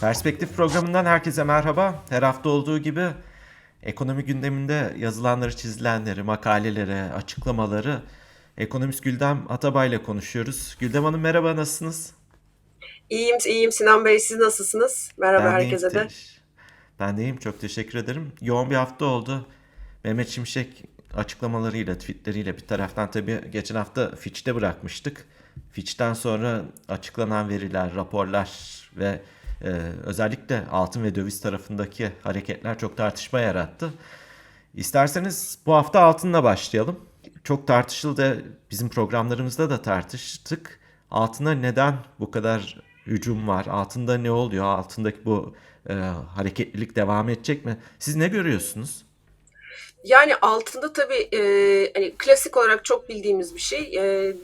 Perspektif programından herkese merhaba. Her hafta olduğu gibi ekonomi gündeminde yazılanları, çizilenleri, makaleleri, açıklamaları ekonomist Güldem Atabay ile konuşuyoruz. Güldem Hanım merhaba, nasılsınız? İyiyim, iyiyim Sinan Bey. Siz nasılsınız? Merhaba Ben deyim, herkese de. te- ben deyim, çok teşekkür ederim. Yoğun bir hafta oldu. Mehmet Şimşek açıklamalarıyla, tweetleriyle bir taraftan tabii geçen hafta Fitch'te bırakmıştık. Fitch'ten sonra açıklanan veriler, raporlar ve e, özellikle altın ve döviz tarafındaki hareketler çok tartışma yarattı. İsterseniz bu hafta altınla başlayalım. Çok tartışıldı. Bizim programlarımızda da tartıştık. Altına neden bu kadar hücum var? Altında ne oluyor? Altındaki bu e, hareketlilik devam edecek mi? Siz ne görüyorsunuz? Yani altında tabii e, hani klasik olarak çok bildiğimiz bir şey. E,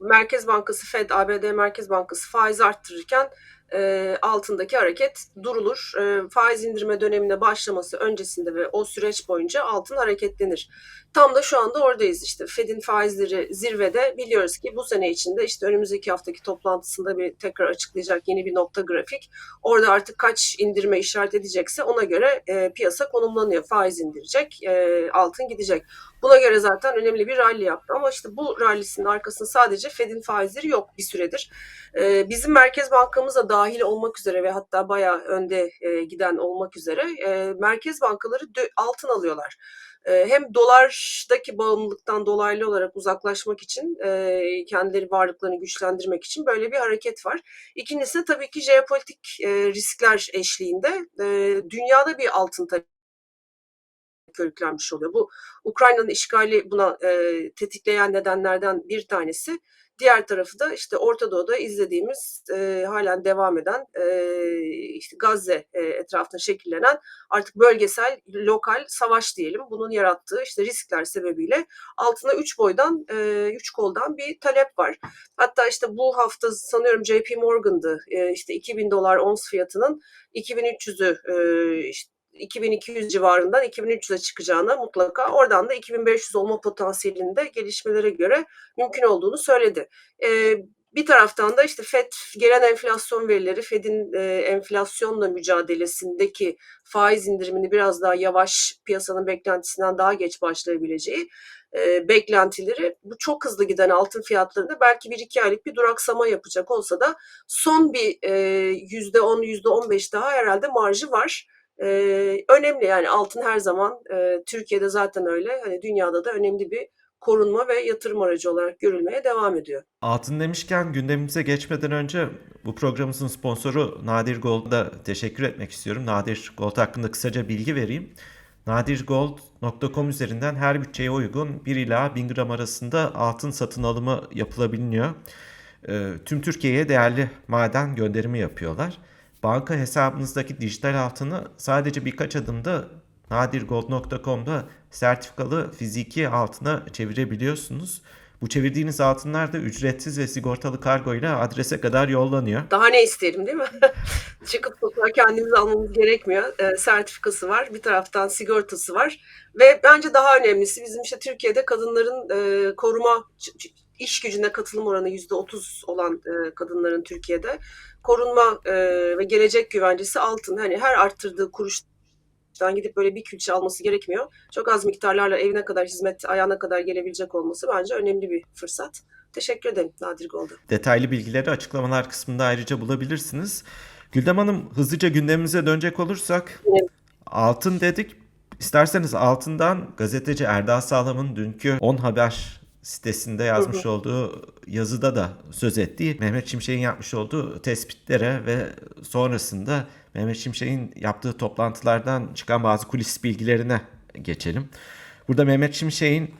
Merkez Bankası Fed, ABD Merkez Bankası faiz arttırırken e, altındaki hareket durulur. E, faiz indirme dönemine başlaması öncesinde ve o süreç boyunca altın hareketlenir. Tam da şu anda oradayız işte. Fed'in faizleri zirvede biliyoruz ki bu sene içinde işte önümüzdeki haftaki toplantısında bir tekrar açıklayacak yeni bir nokta grafik. Orada artık kaç indirme işaret edecekse ona göre e, piyasa konumlanıyor. Faiz indirecek, e, altın gidecek. Buna göre zaten önemli bir rally yaptı. Ama işte bu rallisinin arkasında sadece Fed'in faizleri yok bir süredir. E, bizim Merkez Bankamız da dahil olmak üzere ve hatta bayağı önde e, giden olmak üzere e, merkez bankaları altın alıyorlar. E, hem dolardaki bağımlılıktan dolaylı olarak uzaklaşmak için e, kendileri varlıklarını güçlendirmek için böyle bir hareket var. İkincisi tabii ki jeopolitik e, riskler eşliğinde e, dünyada bir altın tabii körüklenmiş oluyor. Bu Ukrayna'nın işgali buna tetikleyen nedenlerden bir tanesi. Diğer tarafı da işte Orta Doğu'da izlediğimiz e, halen devam eden e, işte Gazze e, etrafında şekillenen artık bölgesel, lokal savaş diyelim. Bunun yarattığı işte riskler sebebiyle altına üç boydan, e, üç koldan bir talep var. Hatta işte bu hafta sanıyorum JP Morgan'dı. E, işte 2000 dolar ons fiyatının 2300'ü e, işte 2200 civarından 2300'e çıkacağına mutlaka oradan da 2500 olma potansiyelinde gelişmelere göre mümkün olduğunu söyledi. Ee, bir taraftan da işte FED gelen enflasyon verileri, Fed'in e, enflasyonla mücadelesindeki faiz indirimini biraz daha yavaş piyasanın beklentisinden daha geç başlayabileceği e, beklentileri bu çok hızlı giden altın fiyatlarında belki bir iki aylık bir duraksama yapacak olsa da son bir e, yüzde on yüzde on beş daha herhalde marjı var. Ee, önemli yani altın her zaman e, Türkiye'de zaten öyle hani dünyada da önemli bir korunma ve yatırım aracı olarak görülmeye devam ediyor. Altın demişken gündemimize geçmeden önce bu programımızın sponsoru Nadir Gold'a teşekkür etmek istiyorum. Nadir Gold hakkında kısaca bilgi vereyim. Nadirgold.com üzerinden her bütçeye uygun 1 ila 1000 gram arasında altın satın alımı yapılabiliyor. Tüm Türkiye'ye değerli maden gönderimi yapıyorlar. Banka hesabınızdaki dijital altını sadece birkaç adımda nadirgold.com'da sertifikalı fiziki altına çevirebiliyorsunuz. Bu çevirdiğiniz altınlar da ücretsiz ve sigortalı kargo ile adrese kadar yollanıyor. Daha ne isterim değil mi? Çıkıp sokağa kendimiz almamız gerekmiyor. E, sertifikası var, bir taraftan sigortası var ve bence daha önemlisi bizim işte Türkiye'de kadınların e, koruma iş gücüne katılım oranı yüzde otuz olan e, kadınların Türkiye'de korunma e, ve gelecek güvencesi altın. Hani her arttırdığı kuruştan gidip böyle bir külçe alması gerekmiyor. Çok az miktarlarla evine kadar hizmet ayağına kadar gelebilecek olması bence önemli bir fırsat. Teşekkür ederim Nadir Golda. Detaylı bilgileri açıklamalar kısmında ayrıca bulabilirsiniz. Güldem Hanım hızlıca gündemimize dönecek olursak Evet. altın dedik. İsterseniz altından gazeteci Erdal Sağlam'ın dünkü 10 Haber sitesinde yazmış olduğu yazıda da söz ettiği Mehmet Şimşek'in yapmış olduğu tespitlere ve sonrasında Mehmet Şimşek'in yaptığı toplantılardan çıkan bazı kulis bilgilerine geçelim. Burada Mehmet Şimşek'in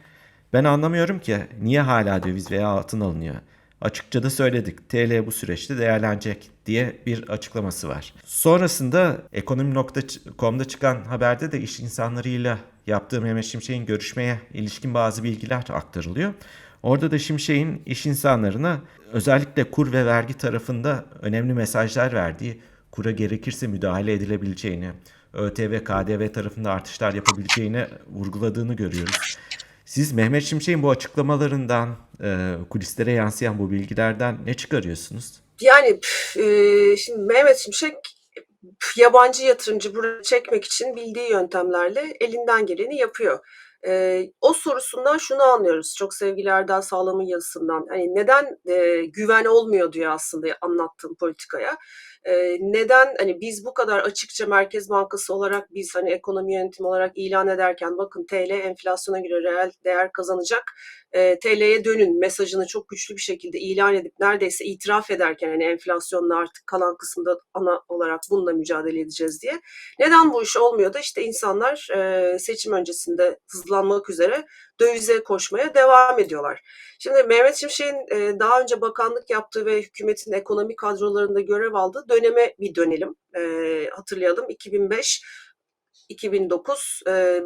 ben anlamıyorum ki niye hala döviz veya altın alınıyor. Açıkça da söyledik. TL bu süreçte değerlenecek diye bir açıklaması var. Sonrasında ekonomi.com'da çıkan haberde de iş insanlarıyla yaptığı Mehmet Şimşek'in görüşmeye ilişkin bazı bilgiler aktarılıyor. Orada da Şimşek'in iş insanlarına özellikle kur ve vergi tarafında önemli mesajlar verdiği, kura gerekirse müdahale edilebileceğini, ÖTV, KDV tarafında artışlar yapabileceğini vurguladığını görüyoruz. Siz Mehmet Şimşek'in bu açıklamalarından, e, kulislere yansıyan bu bilgilerden ne çıkarıyorsunuz? Yani e, şimdi Mehmet Şimşek yabancı yatırımcı buraya çekmek için bildiği yöntemlerle elinden geleni yapıyor. Eee, o sorusundan şunu anlıyoruz çok sevgili Erdal Sağlam'ın yazısından. Hani neden, eee, güven olmuyor diyor aslında anlattığım politikaya. Neden hani biz bu kadar açıkça Merkez Bankası olarak biz hani ekonomi yönetimi olarak ilan ederken bakın TL enflasyona göre reel değer kazanacak. Eee, TL'ye dönün mesajını çok güçlü bir şekilde ilan edip neredeyse itiraf ederken hani enflasyonla artık kalan kısımda ana olarak bununla mücadele edeceğiz diye. Neden bu iş olmuyor da işte insanlar eee, seçim öncesinde hızlanmak üzere dövize koşmaya devam ediyorlar. Şimdi Mehmet Şimşek'in eee, daha önce bakanlık yaptığı ve hükümetin ekonomi kadrolarında görev aldığı döneme bir dönelim. Eee, hatırlayalım 2005 2009 e,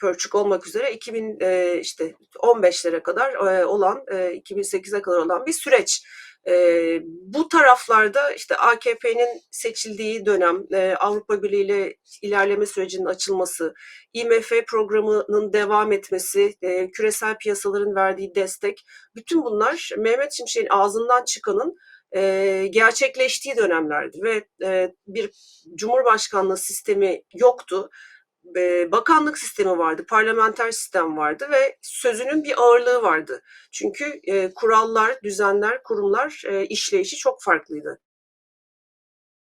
pörçük olmak üzere 2000 e, işte 15'lere kadar e, olan e, 2008'e kadar olan bir süreç. E, bu taraflarda işte AKP'nin seçildiği dönem, e, Avrupa Birliği ile ilerleme sürecinin açılması, IMF programının devam etmesi, e, küresel piyasaların verdiği destek, bütün bunlar Mehmet Şimşek'in ağzından çıkanın e, gerçekleştiği dönemlerdi ve e, bir cumhurbaşkanlığı sistemi yoktu. E, bakanlık sistemi vardı, parlamenter sistem vardı ve sözünün bir ağırlığı vardı. Çünkü e, kurallar, düzenler, kurumlar e, işleyişi çok farklıydı.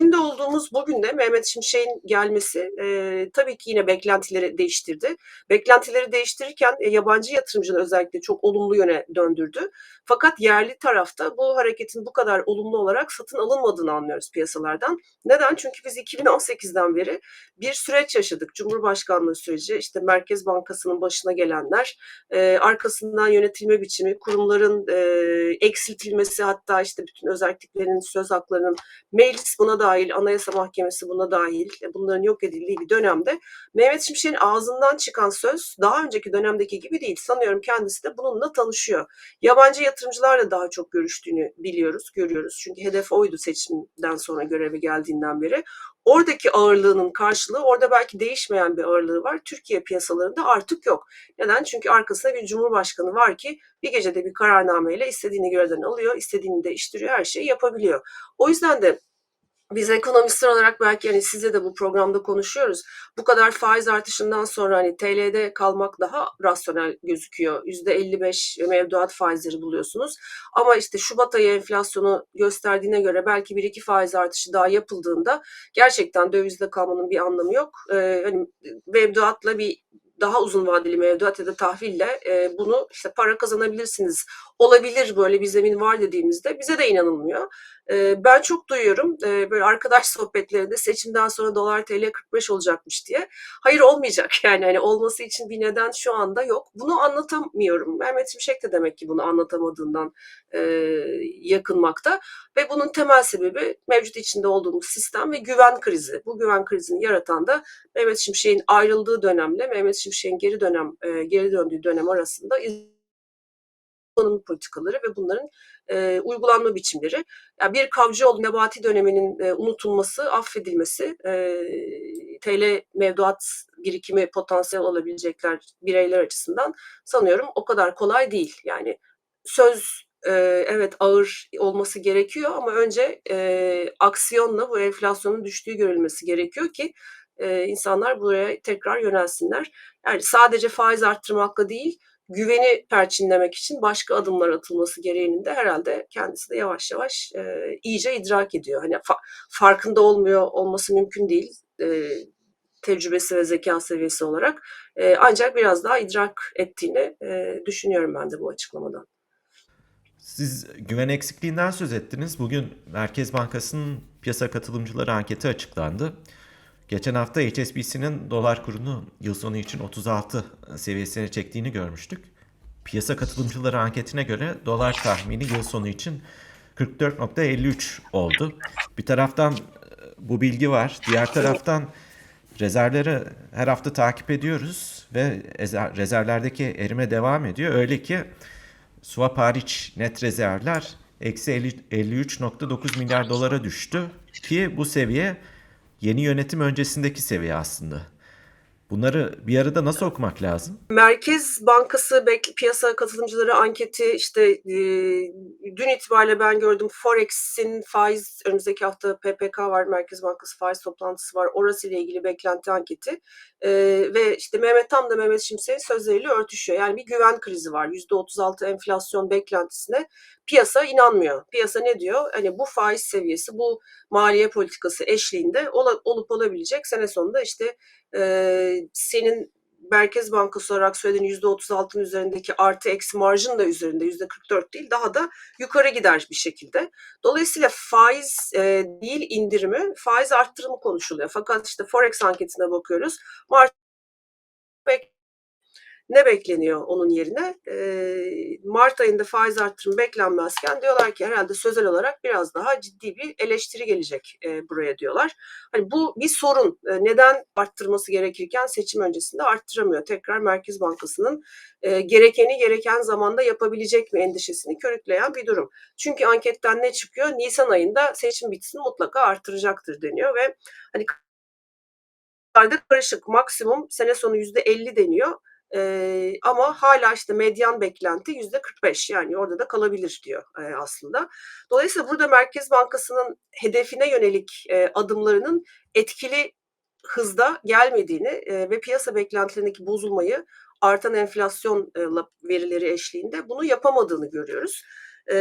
Şimdi olduğumuz bugün de Mehmet Şimşek'in gelmesi e, tabii ki yine beklentileri değiştirdi. Beklentileri değiştirirken e, yabancı yatırımcıları özellikle çok olumlu yöne döndürdü. Fakat yerli tarafta bu hareketin bu kadar olumlu olarak satın alınmadığını anlıyoruz piyasalardan. Neden? Çünkü biz 2018'den beri bir süreç yaşadık. Cumhurbaşkanlığı süreci, işte Merkez Bankası'nın başına gelenler, e, arkasından yönetilme biçimi, kurumların e, eksiltilmesi hatta işte bütün özelliklerinin, söz haklarının meclis buna dahil, Anayasa Mahkemesi buna dahil, e, bunların yok edildiği bir dönemde Mehmet Şimşek'in ağzından çıkan söz daha önceki dönemdeki gibi değil. Sanıyorum kendisi de bununla tanışıyor. Yabancı yatırımcılarla daha çok görüştüğünü biliyoruz, görüyoruz. Çünkü hedef oydu seçimden sonra göreve geldiğinden beri. Oradaki ağırlığının karşılığı, orada belki değişmeyen bir ağırlığı var. Türkiye piyasalarında artık yok. Neden? Çünkü arkasında bir cumhurbaşkanı var ki bir gecede bir kararnameyle istediğini görevden alıyor, istediğini değiştiriyor, her şeyi yapabiliyor. O yüzden de biz ekonomistler olarak belki hani size de bu programda konuşuyoruz. Bu kadar faiz artışından sonra hani TL'de kalmak daha rasyonel gözüküyor. %55 mevduat faizleri buluyorsunuz. Ama işte Şubat ayı enflasyonu gösterdiğine göre belki bir iki faiz artışı daha yapıldığında gerçekten dövizde kalmanın bir anlamı yok. Ee, hani mevduatla bir daha uzun vadeli mevduat ya da tahville e, bunu işte para kazanabilirsiniz. Olabilir böyle bir zemin var dediğimizde bize de inanılmıyor. Ben çok duyuyorum böyle arkadaş sohbetlerinde seçimden sonra dolar TL 45 olacakmış diye. Hayır olmayacak yani hani olması için bir neden şu anda yok. Bunu anlatamıyorum. Mehmet Şimşek de demek ki bunu anlatamadığından yakınmakta. Ve bunun temel sebebi mevcut içinde olduğumuz sistem ve güven krizi. Bu güven krizini yaratan da Mehmet Şimşek'in ayrıldığı dönemle Mehmet Şimşek'in geri dönem geri döndüğü dönem arasında ekonomi politikaları ve bunların e, uygulanma biçimleri. Yani bir Kavcıoğlu Nebati döneminin e, unutulması, affedilmesi, e, TL mevduat birikimi potansiyel olabilecekler bireyler açısından sanıyorum o kadar kolay değil. Yani söz e, evet ağır olması gerekiyor ama önce e, aksiyonla bu enflasyonun düştüğü görülmesi gerekiyor ki e, insanlar buraya tekrar yönelsinler. Yani sadece faiz arttırmakla değil, güveni perçinlemek için başka adımlar atılması gereğinin de herhalde kendisi de yavaş yavaş e, iyice idrak ediyor. Hani fa- farkında olmuyor olması mümkün değil. E, tecrübesi ve zeka seviyesi olarak. E, ancak biraz daha idrak ettiğini e, düşünüyorum ben de bu açıklamadan. Siz güven eksikliğinden söz ettiniz. Bugün Merkez Bankası'nın piyasa katılımcıları anketi açıklandı. Geçen hafta HSBC'nin dolar kurunu yıl sonu için 36 seviyesine çektiğini görmüştük. Piyasa katılımcıları anketine göre dolar tahmini yıl sonu için 44.53 oldu. Bir taraftan e, bu bilgi var. Diğer taraftan rezervleri her hafta takip ediyoruz ve ezer- rezervlerdeki erime devam ediyor. Öyle ki swap hariç net rezervler eksi 50 53.9 milyar dolara düştü ki bu seviye yeni yönetim öncesindeki seviye aslında. Bunları bir arada nasıl okumak lazım? Merkez Bankası piyasa katılımcıları anketi işte e, dün itibariyle ben gördüm Forex'in faiz önümüzdeki hafta PPK var Merkez Bankası faiz toplantısı var orası ile ilgili beklenti anketi E, ve işte Mehmet Tam da Mehmet Şimşek'in sözleriyle örtüşüyor. Yani bir güven krizi var %36 enflasyon beklentisine piyasa inanmıyor. Piyasa ne diyor? Hani bu faiz seviyesi bu maliye politikası eşliğinde ola- olup olabilecek sene sonunda işte e, senin Merkez Bankası olarak söylediğin %36'ın üzerindeki artı eksi marjın da üzerinde %44 değil daha da yukarı gider bir şekilde. Dolayısıyla faiz e, değil indirimi faiz arttırımı konuşuluyor. Fakat işte Forex anketine bakıyoruz. Mart ne bekleniyor onun yerine? Ee, Mart ayında faiz artırımı beklenmezken diyorlar ki herhalde sözel olarak biraz daha ciddi bir eleştiri gelecek e, buraya diyorlar. Hani bu bir sorun. E, neden arttırması gerekirken seçim öncesinde arttıramıyor? Tekrar Merkez Bankası'nın e, gerekeni gereken zamanda yapabilecek mi endişesini körükleyen bir durum. Çünkü anketten ne çıkıyor? Nisan ayında seçim bitsin mutlaka arttıracaktır deniyor ve hani karışık maksimum sene sonu yüzde 50 deniyor. Ee, ama hala işte medyan beklenti yüzde 45 yani orada da kalabilir diyor e, aslında. Dolayısıyla burada Merkez Bankası'nın hedefine yönelik e, adımlarının etkili hızda gelmediğini e, ve piyasa beklentilerindeki bozulmayı artan enflasyon e, verileri eşliğinde bunu yapamadığını görüyoruz. E,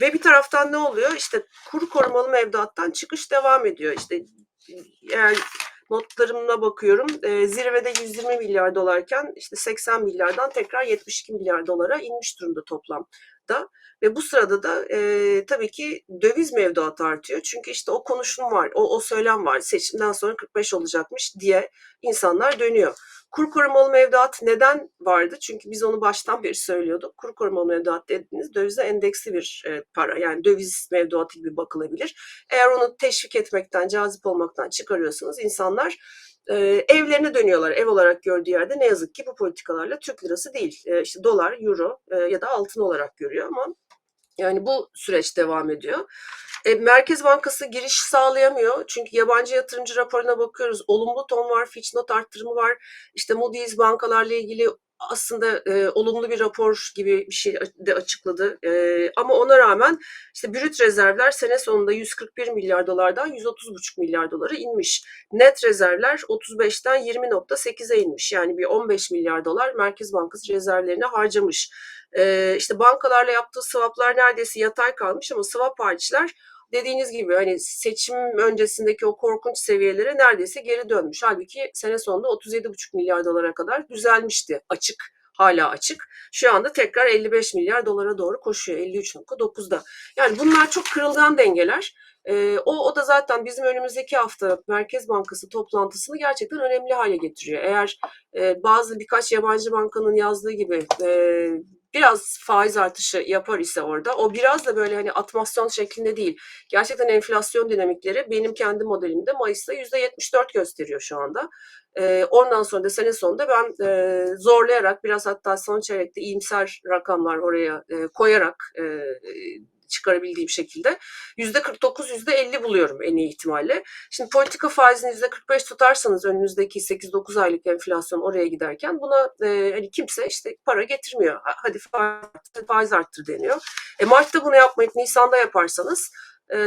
ve bir taraftan ne oluyor? İşte kur korumalı mevduattan çıkış devam ediyor. İşte eğer notlarımla bakıyorum. E, zirvede 120 milyar dolarken işte 80 milyardan tekrar 72 milyar dolara inmiş durumda toplamda. Ve bu sırada da e, tabii ki döviz mevduatı artıyor. Çünkü işte o konuşum var, o, o söylem var. Seçimden sonra 45 olacakmış diye insanlar dönüyor. Kur korumalı mevduat neden vardı? Çünkü biz onu baştan beri söylüyorduk. Kur korumalı mevduat dediğiniz dövize endeksli bir e, para. Yani döviz mevduatı gibi bakılabilir. Eğer onu teşvik etmekten, cazip olmaktan çıkarıyorsanız insanlar e, evlerine dönüyorlar. Ev olarak gördüğü yerde ne yazık ki bu politikalarla Türk lirası değil. E, işte dolar, euro e, ya da altın olarak görüyor ama yani bu süreç devam ediyor. E, Merkez Bankası giriş sağlayamıyor. Çünkü yabancı yatırımcı raporuna bakıyoruz. Olumlu ton var, Fitch not arttırımı var. İşte Moody's bankalarla ilgili aslında e, olumlu bir rapor gibi bir şey de açıkladı. E, ama ona rağmen işte brüt rezervler sene sonunda 141 milyar dolardan 130,5 milyar dolara inmiş. Net rezervler 35'ten 20.8'e inmiş. Yani bir 15 milyar dolar Merkez Bankası rezervlerine harcamış. E, işte bankalarla yaptığı swaplar neredeyse yatay kalmış ama swap hariçler dediğiniz gibi hani seçim öncesindeki o korkunç seviyelere neredeyse geri dönmüş. Halbuki sene sonunda 37,5 milyar dolara kadar düzelmişti açık hala açık. Şu anda tekrar 55 milyar dolara doğru koşuyor 53.9'da. Yani bunlar çok kırılgan dengeler. Ee, o, o da zaten bizim önümüzdeki hafta Merkez Bankası toplantısını gerçekten önemli hale getiriyor. Eğer e, bazı birkaç yabancı bankanın yazdığı gibi e, biraz faiz artışı yapar ise orada o biraz da böyle hani atmasyon şeklinde değil. Gerçekten enflasyon dinamikleri benim kendi modelimde Mayıs'ta %74 gösteriyor şu anda. E, ondan sonra da sene sonunda ben e, zorlayarak biraz hatta son çeyrekte iyimser rakamlar oraya e, koyarak e, çıkarabildiğim şekilde yüzde 49 yüzde 50 buluyorum en iyi ihtimalle. Şimdi politika faizini yüzde 45 tutarsanız önünüzdeki 8-9 aylık enflasyon oraya giderken buna e, hani kimse işte para getirmiyor. Hadi faiz, faiz arttır deniyor. E, Mart'ta bunu yapmayıp Nisan'da yaparsanız e,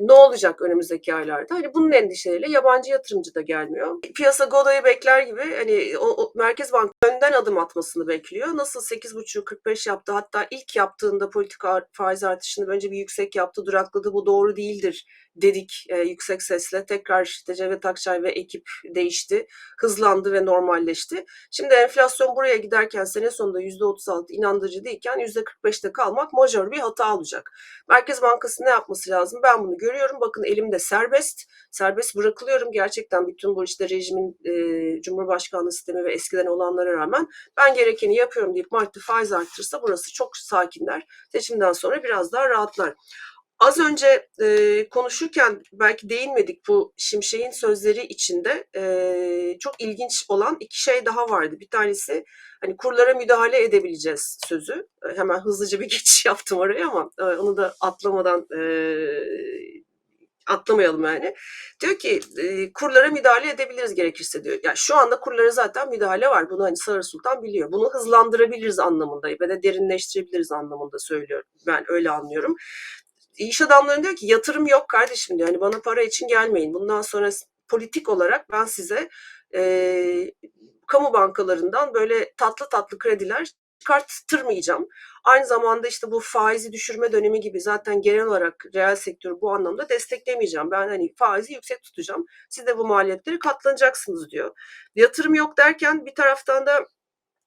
ne olacak önümüzdeki aylarda? Hani bunun endişeleriyle yabancı yatırımcı da gelmiyor. Piyasa Goda'yı bekler gibi hani o, o Merkez Bank önden adım atmasını bekliyor. Nasıl 8,5-45 yaptı hatta ilk yaptığında politika faiz artışını önce bir yüksek yaptı durakladı bu doğru değildir dedik e, yüksek sesle. Tekrar işte Cevdet Akçay ve ekip değişti. Hızlandı ve normalleşti. Şimdi enflasyon buraya giderken sene sonunda %36 inandırıcı değilken %45'te kalmak majör bir hata olacak. Merkez Bankası ne yapması lazım? Ben bunu görüyorum. Bakın elimde serbest. Serbest bırakılıyorum. Gerçekten bütün bu işte rejimin e, Cumhurbaşkanlığı sistemi ve eskiden olanlara rağmen ben gerekeni yapıyorum deyip Mart'ta faiz arttırırsa burası çok sakinler. Seçimden sonra biraz daha rahatlar. Az önce e, konuşurken belki değinmedik bu Şimşek'in sözleri içinde e, çok ilginç olan iki şey daha vardı. Bir tanesi hani kurlara müdahale edebileceğiz sözü. E, hemen hızlıca bir geçiş yaptım oraya ama e, onu da atlamadan e, atlamayalım yani. Diyor ki e, kurlara müdahale edebiliriz gerekirse diyor. Yani şu anda kurlara zaten müdahale var. Bunu hani Sarı Sultan biliyor. Bunu hızlandırabiliriz anlamında ve de derinleştirebiliriz anlamında söylüyorum. Ben öyle anlıyorum. İş adamları diyor ki yatırım yok kardeşim diyor. Hani bana para için gelmeyin. Bundan sonra politik olarak ben size e, kamu bankalarından böyle tatlı tatlı krediler çıkarttırmayacağım. Aynı zamanda işte bu faizi düşürme dönemi gibi zaten genel olarak reel sektörü bu anlamda desteklemeyeceğim. Ben hani faizi yüksek tutacağım. Siz de bu maliyetleri katlanacaksınız diyor. Yatırım yok derken bir taraftan da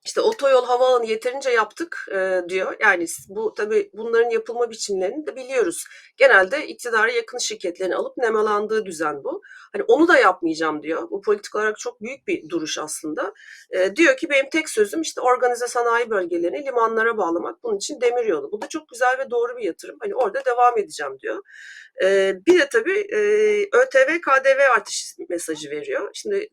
işte otoyol havaalanı yeterince yaptık e, diyor. Yani bu tabii bunların yapılma biçimlerini de biliyoruz. Genelde iktidara yakın şirketlerin alıp nemalandığı düzen bu. Hani onu da yapmayacağım diyor. Bu politik olarak çok büyük bir duruş aslında. E, diyor ki benim tek sözüm işte organize sanayi bölgelerini limanlara bağlamak. Bunun için demiryolu. Bu da çok güzel ve doğru bir yatırım. Hani orada devam edeceğim diyor. Bir de tabii ÖTV, KDV artışı mesajı veriyor. Şimdi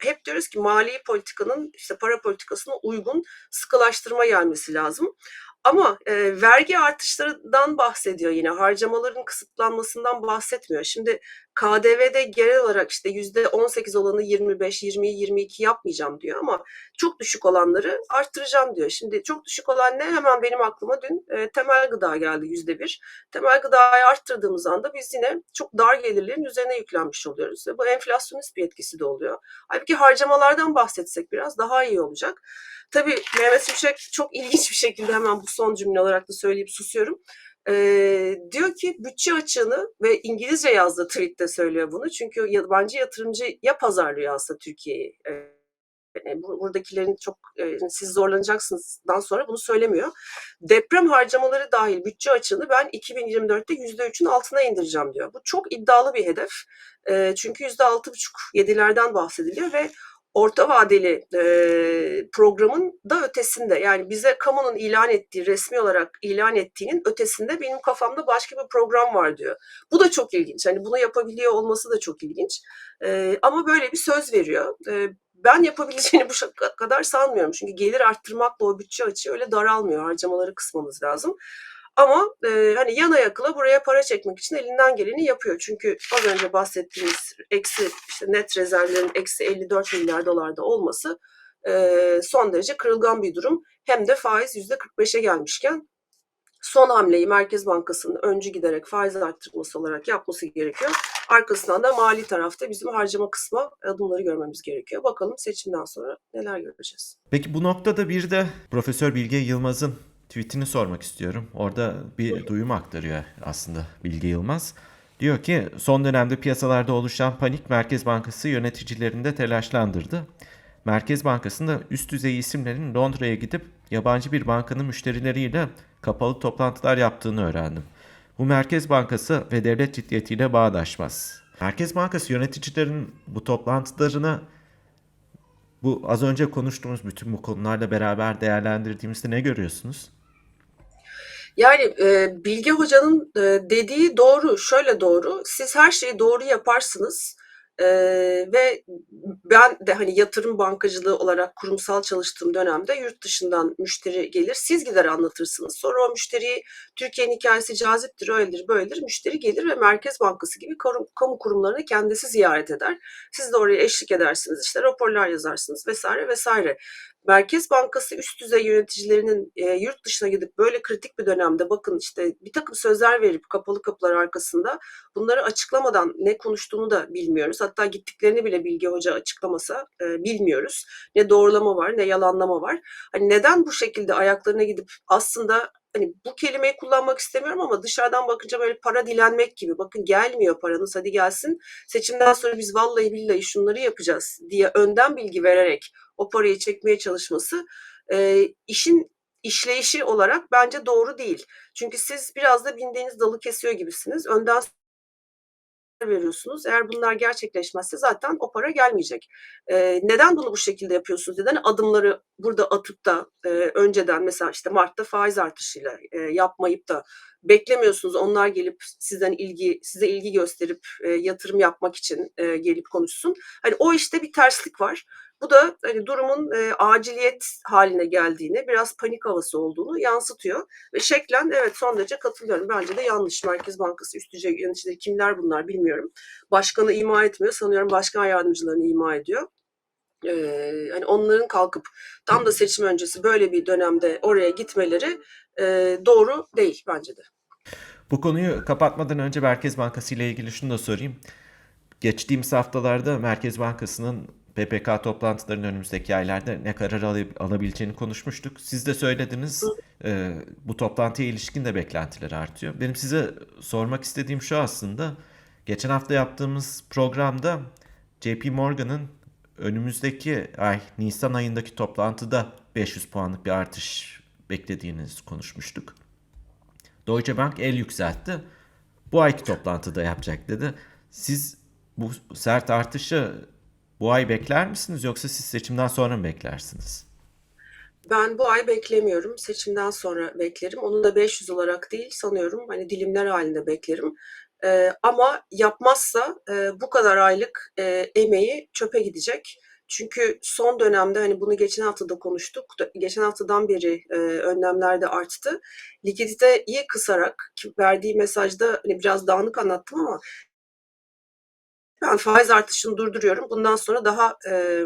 hep diyoruz ki mali politikanın işte para politikasına uygun sıkılaştırma gelmesi lazım. Ama e, vergi artışlarından bahsediyor yine harcamaların kısıtlanmasından bahsetmiyor. Şimdi KDV'de genel olarak işte yüzde 18 olanı 25, 20, 22 yapmayacağım diyor ama çok düşük olanları arttıracağım diyor. Şimdi çok düşük olan ne? Hemen benim aklıma dün e, temel gıda geldi yüzde bir. Temel gıdayı arttırdığımız anda biz yine çok dar gelirlerin üzerine yüklenmiş oluyoruz. Ve bu enflasyonist bir etkisi de oluyor. Halbuki harcamalardan bahsetsek biraz daha iyi olacak. Tabii Mehmet Şimşek çok ilginç bir şekilde hemen bu son cümle olarak da söyleyip susuyorum. Ee, diyor ki bütçe açığını ve İngilizce yazdığı tweette söylüyor bunu. Çünkü yabancı yatırımcı ya pazarlıyor aslında Türkiye'yi. Yani buradakilerin çok e, siz zorlanacaksınızdan sonra bunu söylemiyor. Deprem harcamaları dahil bütçe açığını ben 2024'te %3'ün altına indireceğim diyor. Bu çok iddialı bir hedef. E, çünkü %6,5-7'lerden bahsediliyor ve orta vadeli e, programın da ötesinde yani bize kamunun ilan ettiği resmi olarak ilan ettiğinin ötesinde benim kafamda başka bir program var diyor. Bu da çok ilginç. Hani bunu yapabiliyor olması da çok ilginç. E, ama böyle bir söz veriyor. E, ben yapabileceğini bu kadar sanmıyorum. Çünkü gelir arttırmakla o bütçe açığı öyle daralmıyor. Harcamaları kısmamız lazım. Ama e, hani yana yakıla buraya para çekmek için elinden geleni yapıyor. Çünkü az önce bahsettiğimiz eksi işte net rezervlerin eksi 54 milyar dolarda olması e, son derece kırılgan bir durum. Hem de faiz yüzde 45'e gelmişken son hamleyi Merkez Bankası'nın öncü giderek faiz arttırması olarak yapması gerekiyor. Arkasından da mali tarafta bizim harcama kısmı adımları görmemiz gerekiyor. Bakalım seçimden sonra neler göreceğiz. Peki bu noktada bir de Profesör Bilge Yılmaz'ın tweetini sormak istiyorum. Orada bir duyum aktarıyor aslında Bilge Yılmaz. Diyor ki son dönemde piyasalarda oluşan panik Merkez Bankası yöneticilerini de telaşlandırdı. Merkez Bankası'nda üst düzey isimlerin Londra'ya gidip yabancı bir bankanın müşterileriyle kapalı toplantılar yaptığını öğrendim. Bu Merkez Bankası ve devlet ciddiyetiyle bağdaşmaz. Merkez Bankası yöneticilerin bu toplantılarını bu az önce konuştuğumuz bütün bu konularla beraber değerlendirdiğimizde ne görüyorsunuz? Yani e, Bilge Hoca'nın e, dediği doğru, şöyle doğru. Siz her şeyi doğru yaparsınız e, ve ben de hani yatırım bankacılığı olarak kurumsal çalıştığım dönemde yurt dışından müşteri gelir, siz gider anlatırsınız. Sonra o müşteriyi Türkiye'nin hikayesi caziptir, öyledir, böyledir. Müşteri gelir ve Merkez Bankası gibi kamu, kamu kurumlarını kendisi ziyaret eder. Siz de oraya eşlik edersiniz, işte raporlar yazarsınız vesaire vesaire. Merkez Bankası üst düzey yöneticilerinin e, yurt dışına gidip böyle kritik bir dönemde bakın işte bir takım sözler verip kapalı kapılar arkasında bunları açıklamadan ne konuştuğunu da bilmiyoruz. Hatta gittiklerini bile Bilge Hoca açıklamasa e, bilmiyoruz. Ne doğrulama var ne yalanlama var. Hani neden bu şekilde ayaklarına gidip aslında hani bu kelimeyi kullanmak istemiyorum ama dışarıdan bakınca böyle para dilenmek gibi. Bakın gelmiyor paranız hadi gelsin. Seçimden sonra biz vallahi billahi şunları yapacağız diye önden bilgi vererek o parayı çekmeye çalışması e, işin işleyişi olarak bence doğru değil. Çünkü siz biraz da bindiğiniz dalı kesiyor gibisiniz. Önden veriyorsunuz. Eğer bunlar gerçekleşmezse zaten o para gelmeyecek. E, neden bunu bu şekilde yapıyorsunuz? Neden adımları burada atıp da e, önceden mesela işte Mart'ta faiz artışıyla e, yapmayıp da beklemiyorsunuz. Onlar gelip sizden ilgi size ilgi gösterip e, yatırım yapmak için e, gelip konuşsun. Hani o işte bir terslik var. Bu da hani durumun e, aciliyet haline geldiğini, biraz panik havası olduğunu yansıtıyor. Ve şeklen evet son derece katılıyorum. Bence de yanlış. Merkez Bankası üst düzey yöneticileri kimler bunlar bilmiyorum. Başkanı ima etmiyor. Sanıyorum başkan yardımcılarını ima ediyor. Ee, hani onların kalkıp tam da seçim öncesi böyle bir dönemde oraya gitmeleri e, doğru değil bence de. Bu konuyu kapatmadan önce Merkez Bankası ile ilgili şunu da sorayım. Geçtiğimiz haftalarda Merkez Bankası'nın PPK toplantılarının önümüzdeki aylarda ne karar al- alabileceğini konuşmuştuk. Siz de söylediniz e, bu toplantıya ilişkin de beklentiler artıyor. Benim size sormak istediğim şu aslında. Geçen hafta yaptığımız programda JP Morgan'ın önümüzdeki ay Nisan ayındaki toplantıda 500 puanlık bir artış beklediğini konuşmuştuk. Deutsche Bank el yükseltti. Bu ayki toplantıda yapacak dedi. Siz bu sert artışı bu ay bekler misiniz yoksa siz seçimden sonra mı beklersiniz? Ben bu ay beklemiyorum. Seçimden sonra beklerim. Onu da 500 olarak değil sanıyorum. Hani dilimler halinde beklerim. Ee, ama yapmazsa e, bu kadar aylık e, emeği çöpe gidecek. Çünkü son dönemde hani bunu geçen hafta da konuştuk. Geçen haftadan beri e, önlemler de arttı. Likiditeyi kısarak ki verdiği mesajda hani biraz dağınık anlattım ama ben faiz artışını durduruyorum. Bundan sonra daha e,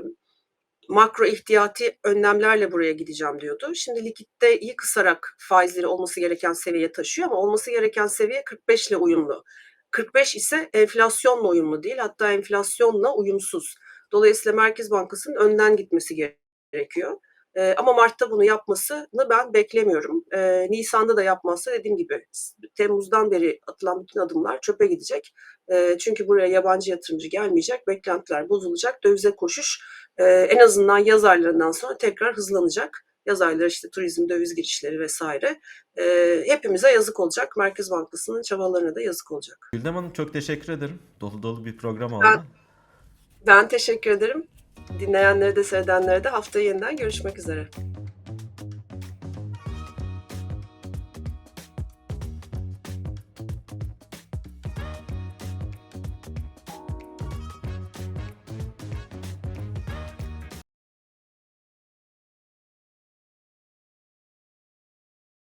makro ihtiyati önlemlerle buraya gideceğim diyordu. Şimdi likiditeyi kısarak faizleri olması gereken seviyeye taşıyor ama olması gereken seviye 45 ile uyumlu. 45 ise enflasyonla uyumlu değil hatta enflasyonla uyumsuz. Dolayısıyla Merkez Bankası'nın önden gitmesi gerekiyor. Ee, ama Mart'ta bunu yapmasını ben beklemiyorum. Ee, Nisan'da da yapmazsa dediğim gibi Temmuz'dan beri atılan bütün adımlar çöpe gidecek. Ee, çünkü buraya yabancı yatırımcı gelmeyecek, beklentiler bozulacak, dövize koşuş e, en azından yaz aylarından sonra tekrar hızlanacak. Yaz ayları işte turizm, döviz girişleri vesaire. E, hepimize yazık olacak. Merkez Bankası'nın çabalarına da yazık olacak. Güldem Hanım çok teşekkür ederim. Dolu dolu bir program oldu. Ben- Ben teşekkür ederim. Dinleyenlere de seyredenlere de haftaya yeniden görüşmek üzere.